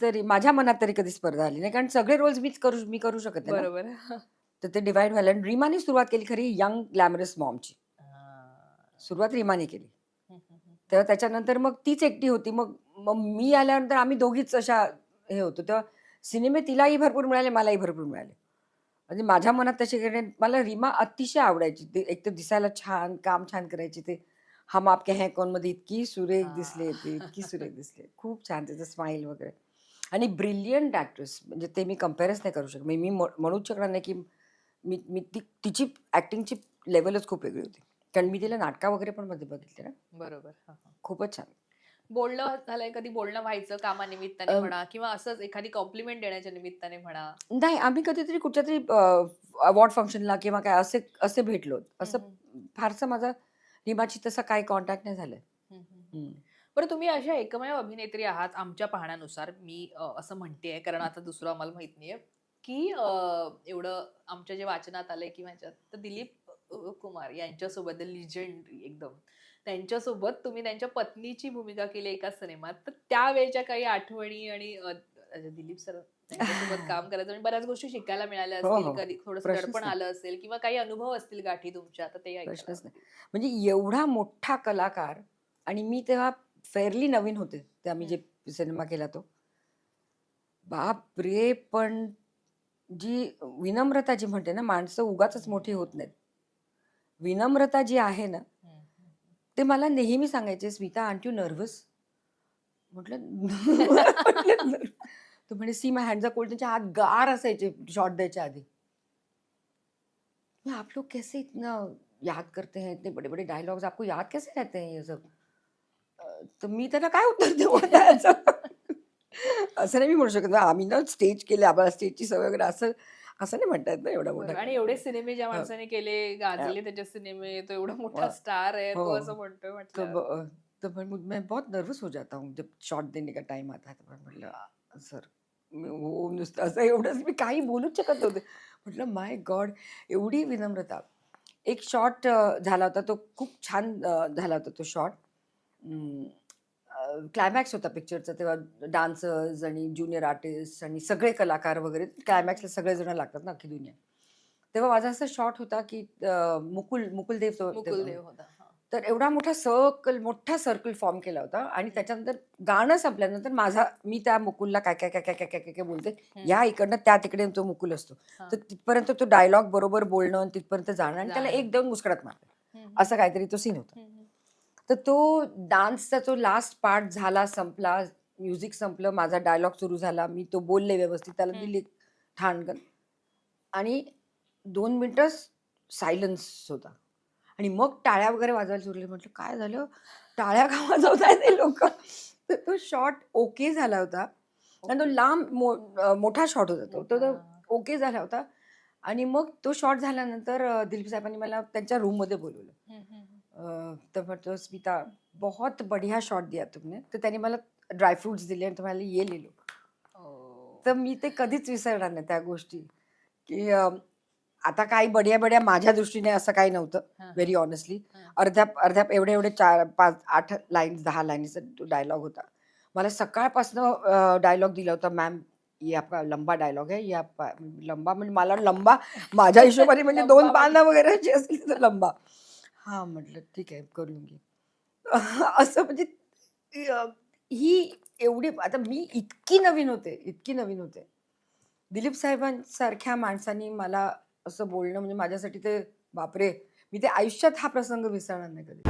तरी माझ्या मनात तरी कधी स्पर्धा आली नाही. कारण सगळे रोल्स मीच करू मी करू शकत नाही ना. बरोबर. तर ते डिवाइड व्हायला आणि रीमाने सुरुवात केली खरी यंग ग्लॅमरस मॉमची. सुरुवात रीमाने केली. तेव्हा त्याच्यानंतर मग तीच एकटी होती. मग मग मी आल्यानंतर आम्ही दोघीच अशा हे होतो. तेव्हा सिनेमे तिलाही भरपूर मिळाले मलाही भरपूर मिळाले. म्हणजे माझ्या मनात तसे नाही. मला रीमा अतिशय आवडायची. ते एक तर दिसायला छान काम छान करायची ते. हम आपके हैं कोणमध्ये इतकी सुरेख दिसले ते इतकी सुरेख दिसले खूप छान त्याचं स्माईल वगैरे. आणि ब्रिलियंट ॲक्ट्रेस म्हणजे ते मी कम्पेअरच नाही करू शकत. म्हणजे मी म्ह- म्हणूच शकणार नाही की मी मी ती तिची ॲक्टिंगची लेवलच खूप वेगळी होती. कारण मी तिला नाटका वगैरे पण मध्ये बघितले ना. बरोबर. खूपच छान. बोलणं झालंय कधी बोलणं व्हायचं कामानिमित्ताने म्हणा किंवा असंच एखादी कॉम्प्लिमेंट देण्याच्या निमित्ताने म्हणा. नाही आम्ही कधीतरी कुठच्या तरी अवॉर्ड फंक्शनला किंवा काय असे असे भेटलो असं फारसं माझा रीमाची तसा काही कॉन्टॅक्ट नाही झालंय. बरं तुम्ही अशा एकमेव अभिनेत्री आहात आमच्या पाहण्यानुसार मी असं म्हणतेय कारण आता दुसरं आम्हाला माहीत नाहीये की एवढं आमच्या जे वाचनात आलंय किंवा ह्याच्यात तर दिलीप कुमार यांच्यासोबत लिजंड एकदम त्यांच्यासोबत तुम्ही त्यांच्या पत्नीची भूमिका केली एका सिनेमात तर त्यावेळच्या काही आठवणी आणि दिलीप सर त्यांच्यासोबत काम करायचं आणि बऱ्याच गोष्टी शिकायला मिळाल्या हो, असतील हो. कधी थोडस दडपण. आलं असेल किंवा काही अनुभव असतील गाठी तुमच्या तर ते. म्हणजे एवढा मोठा कलाकार आणि मी तेव्हा फेअरली नवीन होते ते आम्ही जे सिनेमा केला तो. बाप रे पण जी विनम्रता जी म्हणते ना माणसं उगाच मोठी होत नाहीत. विनम्रता जी आहे ना. ते मला नेहमी सांगायचे स्मिता आंट यू नर्वस म्हटलं तो म्हणे सी माय हँडचा कोल्ड त्यांच्या हात गार असायचे शॉट द्यायच्या आधी. "मैं, आप लोग कैसे इतना याद करते हैं? इतने बड़े बड़े डायलॉग्स आपको याद कैसे रहते हैं ये सब? तर मी त्यांना काय उत्तर देऊ आता याचं? असं नाही मी म्हणू शकत आम्ही ना स्टेज केले आम्हाला स्टेजची सवय वगैरे असं असं नाही म्हणता येत ना एवढा. मोठा आणि एवढे सिनेमे ज्या हा. माणसाने केले गाजले त्याचे सिनेमे तो एवढा मोठा वा. स्टार आहे तो हो. असं म्हणतोय म्हटलं तो मैं बहुत नर्वस हो जाता हूँ जब शॉट देने का टाइम आता है तो मैं म्हटलं "आ, सर मी हो नुसतं असं एवढंच मी काही बोलूच शकत नव्हते म्हटलं माय गॉड एवढी विनम्रता एक शॉट झाला होता तो खूप छान झाला होता तो शॉट क्लायमॅक्स होता पिक्चरचा तेव्हा डान्सर्स आणि ज्युनियर आर्टिस्ट आणि सगळे कलाकार वगैरे क्लायमॅक्सला सगळेजण लागतात ना अख्खी दुनिया. तेव्हा माझा असा शॉट होता की मुकुल मुकुलदेव मुकुलदेव होता तर एवढा मोठा सर्कल मोठा सर्कल फॉर्म केला होता आणि त्याच्यानंतर गाणं संपल्यानंतर माझा मी त्या मुकुलला काय काय काय काय काय काय काय बोलते या इकडनं त्या तिकडे तो मुकुल असतो. तर तिथपर्यंत तो डायलॉग बरोबर बोलणं तिथपर्यंत जाणं आणि त्याला एकदम मुस्कडात मारणं असं काहीतरी तो सीन होता. तर तो डान्सचा जो लास्ट पार्ट झाला संपला म्युझिक संपलं माझा डायलॉग सुरू झाला मी तो बोलले व्यवस्थित त्याला. दिली ठाणगण. आणि दोन मिनिटं सायलन्स होता. आणि मग टाळ्या वगैरे वाजवायला सुरले म्हटलं काय झालं? टाळ्या का वाजवताय ते लोक? तर तो शॉट ओके झाला होता. आणि तो लांब मो- मोठा शॉट होता तो. तो तो मोठा. ओके झाला होता. आणि मग तो शॉट झाल्यानंतर दिलीप साहेबांनी मला त्यांच्या रूममध्ये बोलवलं. म्हटलं स्मिता बहुत बढ़िया शॉट दिया तुमने. तर त्यांनी मला ड्रायफ्रुट्स दिले आणि तुम्हाला ये लिहिलो. तर मी ते कधीच विसरणार नाही त्या गोष्टी. की आता काही बढिया बढिया माझ्या दृष्टीने असं काही नव्हतं व्हेरी ऑनेस्टली. अर्ध्या अर्ध्या एवढे एवढे चार पाच आठ लाईन्स दहा लाईन्सचा तो डायलॉग होता. मला सकाळपासनं डायलॉग दिला होता मॅम ये आपका लंबा डायलॉग है ये लंबा म्हणजे मला लंबा माझ्या हिशोबाने म्हणजे दोन म्हणजे- पानं वगैरे जे असतील तर लंबा. हां म्हटलं ठीक आहे करून घे. असं म्हणजे अ, ही एवढी आता मी इतकी नवीन होते इतकी नवीन होते. दिलीप साहेबांसारख्या माणसांनी मला असं बोलणं म्हणजे माझ्यासाठी ते बापरे मी ते आयुष्यात हा प्रसंग विसरणार नाही कधी.